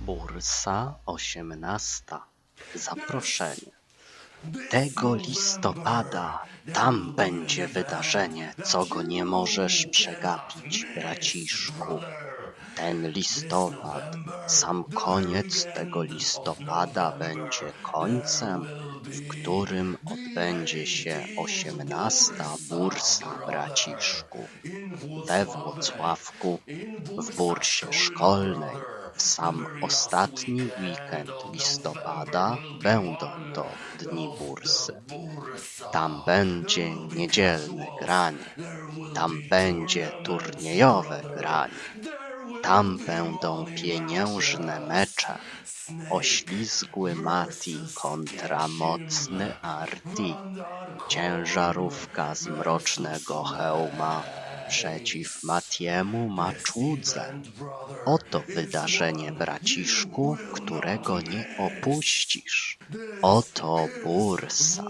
Bursa osiemnasta. Zaproszenie. Tego listopada tam będzie wydarzenie, co go nie możesz przegapić, braciszku. Ten listopad, sam koniec tego listopada będzie końcem, w którym odbędzie się osiemnasta bursa, braciszku. We Włocławku, w bursie szkolnej, w sam ostatni weekend listopada będą to dni bursy. Tam będzie niedzielne granie, tam będzie turniejowe granie, tam będą pieniężne mecze. Oślizgły Mati kontra mocny Arti. Ciężarówka z mrocznego hełma przeciw Matiemu Maczudze. Oto wydarzenie, braciszku, którego nie opuścisz. Oto bursa.